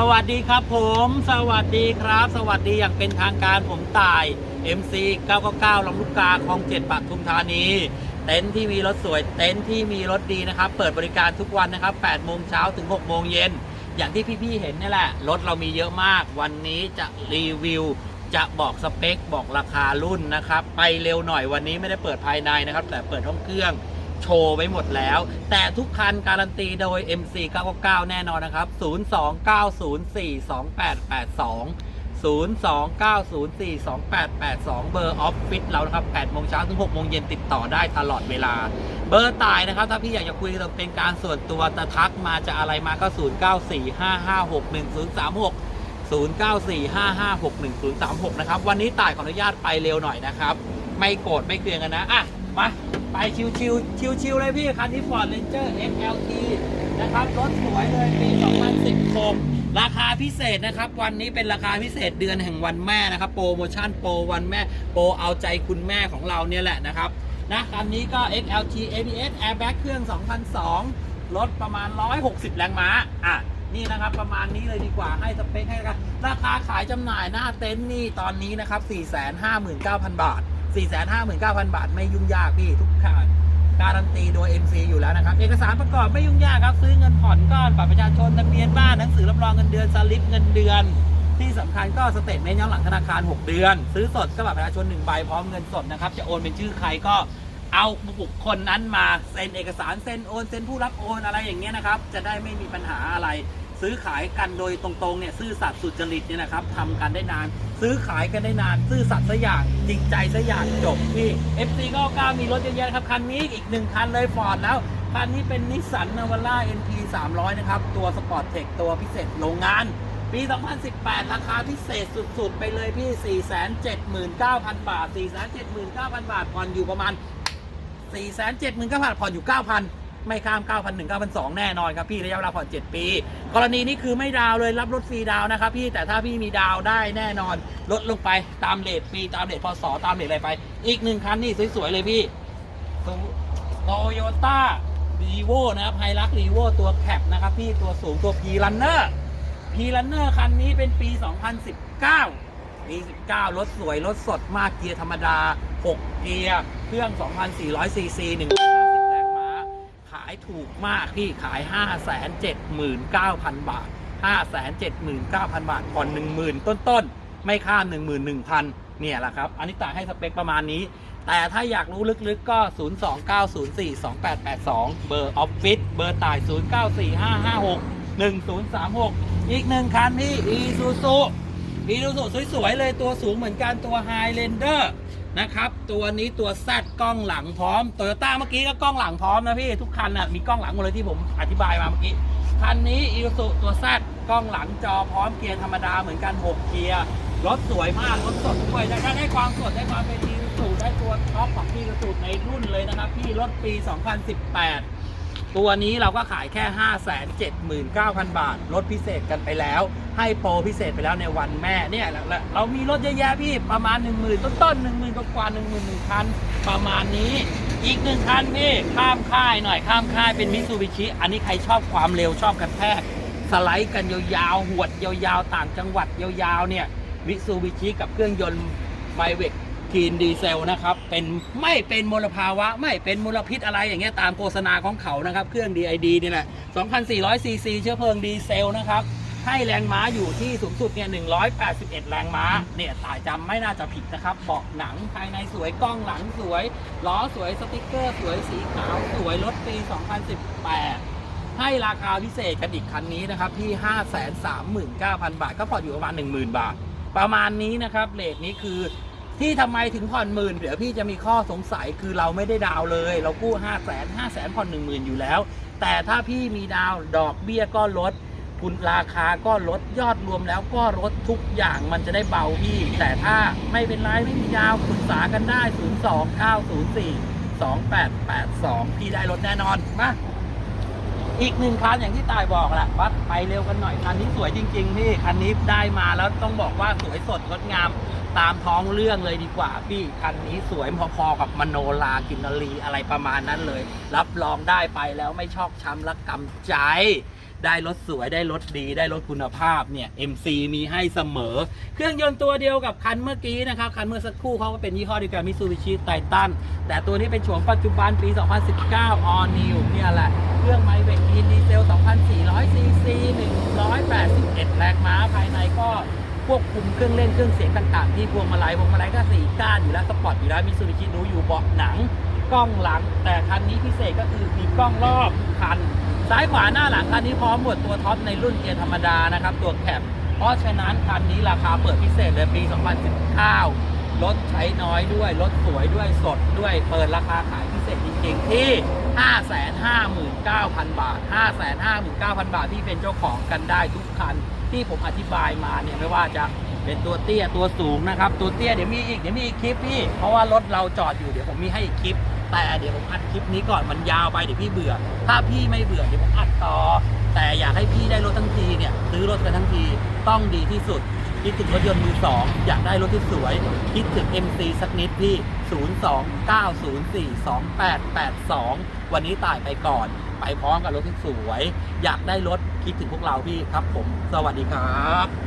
สวัสดีครับผม สวัสดีครับ สวัสดีอย่างเป็นทางการผมต่าย MC 999ลำลูกกาคลองเจ็ดปทุมธานีเต็นท์ที่มีรถสวยเต็นท์ที่มีรถดีนะครับ เปิดบริการทุกวันนะครับ8โมงเช้าถึง6โมงเย็นอย่างที่พี่ๆเห็นนี่แหละ รถเรามีเยอะมาก วันนี้จะรีวิวจะบอกสเปค บอกราคารุ่นนะครับ ไปเร็วหน่อยวันนี้ไม่ได้เปิดภายในนะครับ แต่เปิดห้องเครื่อง โชว์ไว้หมดแล้ว แต่ทุกคันการันตีโดย MC 999 แน่นอนนะครับ 029042882 029042882 เบอร์ออฟฟิศเรานะครับ8โมงเช้าถึง6โมงเย็นติดต่อได้ตลอดเวลา เบอร์ตายนะครับ ถ้าพี่อยากจะคุยกับเป็นการส่วนตัวตะทักมาจะอะไรมาก็ 0945561036 0945561036 นะครับ วันนี้ต่ายขออนุญาตไปเร็วหน่อยนะครับ ไม่โกรธไม่เกลียงกันนะ อะ มา ไปชิวชิวชิวชิวๆเลยพี่ คันที่ Ford Ranger XLT นะครับ รถสวยเลยปี 2016 ราคาพิเศษนะครับ วันนี้เป็นราคาพิเศษเดือนแห่งวันแม่นะครับ โปรโมชั่นโปรวันแม่ โปรเอาใจคุณแม่ของเราเนี่ยแหละนะครับนะคันนี้ก็ XLT ABS Airbag เครื่อง 2002 รถประมาณ 160 แรงม้าอะนี่นะครับประมาณนี้เลยดีกว่าให้สเปคให้กันราคาขายจำหน่ายหน้าเต็นท์นี่ตอนนี้นะครับ 459,000 บาท 459,000 บาทไม่ยุ่งยากพี่ทุกขาดการันตีโดย MC อยู่แล้วนะครับ เอกสารประกอบไม่ยุ่งยากครับ ซื้อเงินผ่อนก้อนบัตรประชาชนทะเบียนบ้านหนังสือรับรองเงินเดือนสลิปเงินเดือน ที่สำคัญก็สเตทเมนต์ย้อนหลังธนาคาร 6 เดือน ซื้อสดก็บัตรประชาชน1ใบพร้อมเงินสดนะครับ จะโอนเป็นชื่อใครก็เอาบุคคลนั้นมาเซ็นเอกสารเซ็นโอนเซ็นผู้รับโอนอะไรอย่างเงี้ยนะครับ จะได้ไม่มีปัญหาอะไร ซื้อขายกันโดยตรงๆเนี่ยซื่อสัตย์สุจริตเนี่ยนะครับทำกันได้นาน ซื้อขายกันได้นานซื่อสัตย์ซะอย่างจริงใจซะอย่างจบพี่ FC 99มีรถเยอะแยะครับคันนี้อีกหนึ่งคันเลยฟอร์ดแล้วคันนี้เป็นนิสสันนาวาร่า NP 300 นะครับ ตัวสปอร์ตเทคตัวพิเศษโรงงาน ปี 2018 ราคาพิเศษสุดๆ ไปเลยพี่ 479,000 บาท 479,000 บาทผ่อนอยู่ประมาณ 479,000บาทผ่อนอยู่ 9,000 ไม่ข้าม 9,001 9,200แน่นอนครับพี่ระยะเวลาผ่อน 7 ปี กรณีนี้คือไม่ดาวเลยรับรถฟรีดาวนะครับพี่แต่ถ้าพี่มีดาวได้แน่นอน ลดลงไปตามเลทปีตามเลทพศตามเลทอะไรไป อีกหนึ่งคันนี่สวยๆเลยพี่โตโยต้ารีโวนะครับไฮรักรีโวตัวแคปนะครับพี่ตัวสูงตัวพีรันเนอร์พีรันเนอร์คันนี้เป็นปี 2019 ปี 19 รถสวย รถสดมากเกียร์ธรรมดา 6 เกียร์ เครื่อง 2,400ซีซี150แรงายถูกมากพี่ขาย 579,000 บาท 579,000 บาทผ่อน10,000 ต้นๆ ไม่ข้าม 11,000 เนี่ยแหละครับ อันนี้ต่างให้สเปคประมาณนี้ แต่ถ้าอยากรู้ลึกๆก็ 029042882 เบอร์ออฟฟิศเบอร์ต่าย 0945561036 อีกหนึ่งคันพี่ Isuzu อีซูซูสวยๆเลยตัวสูงเหมือนกันตัว Highlander น นะครับ ตัวนี้ตัวแซดกล้องหลังพร้อมโตโยต้าเมื่อกี้ก็กล้องหลังพร้อมนะพี่ทุกคันน่ะมีกล้องหลังหมดเลยที่ผมอธิบายมาเมื่อกี้คันนี้อีซูตัวแซดกล้องหลังจอพร้อมเกียร์ธรรมดาเหมือนกัน 6 เกียร์รถสวยมากรถสดด้วยได้ได้ความสดได้ความเป็นอีซูได้ตัวท็อปของอีซูในรุ่นเลยนะครับ พี่รถปี 2018 ตัวนี้เราก็ขายแค่ 579,000 บาท ลดพิเศษกันไปแล้ว ให้โปรพิเศษไปแล้วในวันแม่เนี่ยแล้วเรามีรถเยอะแยะพี่ประมาณ 1 0,000 ต้นต้น10,000กว่าๆ11,000คันประมาณนี้ อีกหนึ่งคันพี่ ข้ามค่ายหน่อยข้ามค่ายเป็นมิ t ซูบิชิอันนี้ใครชอบความเร็วชอบกันแทกสไลด์กันยาวๆหวดยาวๆ ต่างจังหวัดยาวๆเนี่ยมิ t ซูบิชิกับเครื่องยนต์ไมเวก คีนดีเซลนะครับเป็นไม่เป็นมลภาวะ ไม่เป็นมลพิษอะไรอย่างเงี้ยตามโฆษณาของเขานะครับ เครื่อง DID นี่แหละ 2,400 ซีซีเชื้อเพลิงดีเซลนะครับ ให้แรงม้าอยู่ที่สูงสุดเนี่ย 181 แรงม้า เนี่ยตายจำไม่น่าจะผิดนะครับเบาะหนังภายในสวยกล้องหลังสวย ล้อสวยสติกเกอร์ สวยสีขาว สวยรถปี 2018ให้ราคาพิเศษกันอีกคันนี้นะครับที่ 539,000 บาท ก็ผ่อนอยู่ประมาณ 10,000 บาท ประมาณนี้นะครับเลทนี้คือ ที่ทำไมถึงผ่อนหมื่นเดี๋ยวพี่จะมีข้อสงสัยคือเราไม่ได้ดาวเลย เรากู้5 0 0 0 0 0 5 0 0 0 0 0ผ่อน1 0,000อยู่แล้ว แต่ถ้าพี่มีดาวดอกเบี้ยก็ลด คุณราคาก็ลดยอดรวมแล้วก็ลดทุกอย่างมันจะได้เบาพี่ แต่ถ้าไม่เป็นไรไม่มีดาวปรึกษากันได้ 02904 2882 พี่ได้ลดแน่นอนมาอีกหนึ่งคันอย่างที่ตายบอกแหละวัดไปเร็วกันหน่อยคันนี้สวยจริง ๆ พี่คันนี้ได้มาแล้วต้องบอกว่าสวยสดงดงาม ตามท้องเรื่องเลยดีกว่าพี่คันนี้สวยพอๆกับมโนลากินรีอะไรประมาณนั้นเลย รับรองได้ไปแล้วไม่ชอกช้ำและกำใจ ได้รถสวยได้รถดีได้รถคุณภาพเนี่ย MC มีให้เสมอ เครื่องยนต์ตัวเดียวกับคันเมื่อกี้นะครับ คันเมื่อสักครู่เขาก็เป็นยี่ห้อเดียวกันมิซูบิชิไททันแต่ตัวนี้เป็นโฉมปัจจุบันปี 2019 All New เนี่ยแหละเครื่องไมเวกอินดีเซล 2,400ซีซี181 แรงม้าภายในก็ ควบคุมเครื่องเล่นเครื่องเสียงต่างๆ ที่พวงมาลัยพวงมาลัยก็สีก้านอยู่แล้วสปอร์ตอยู่แล้วมิซูบิชิรู้อยู่เบาะหนังกล้องหลัง แต่คันนี้พิเศษก็คือมีกล้องรอบคัน ซ้ายขวาหน้าหลังคันนี้พร้อมหมดตัวท็อปในรุ่นเกียร์ธรรมดานะครับ ตัวแคปเพราะฉะนั้นคันนี้ราคาเปิดพิเศษเลยปี 2019รถใช้น้อยด้วยรถสวยด้วยสดด้วยเปิดราคาขายพิเศษจริงๆที่ 559,000 บาท 559,000 บาทที่เป็นเจ้าของกันได้ทุกคัน ที่ผมอธิบายมาเนี่ยไม่ว่าจะเป็นตัวเตี้ยตัวสูงนะครับ ตัวเตี้ยเดี๋ยวมีอีกเดี๋ยวมีอีกคลิปพี่ เพราะว่ารถเราจอดอยู่เดี๋ยวผมมีให้อีกคลิป แต่เดี๋ยวผมอัดคลิปนี้ก่อนมันยาวไปเดี๋ยวพี่เบื่อ ถ้าพี่ไม่เบื่อเดี๋ยวผมอัดต่อ แต่อยากให้พี่ได้รถทั้งทีเนี่ยซื้อรถกันทั้งทีต้องดีที่สุด คิดถึงรถยนต์มือสองอยากได้รถที่สวย คิดถึง MC สักนิดพี่ 029042882 วันนี้ตายไปก่อน ไปพร้อมกับรถที่สวย อยากได้รถคิดถึงพวกเราพี่ครับผม สวัสดีครับ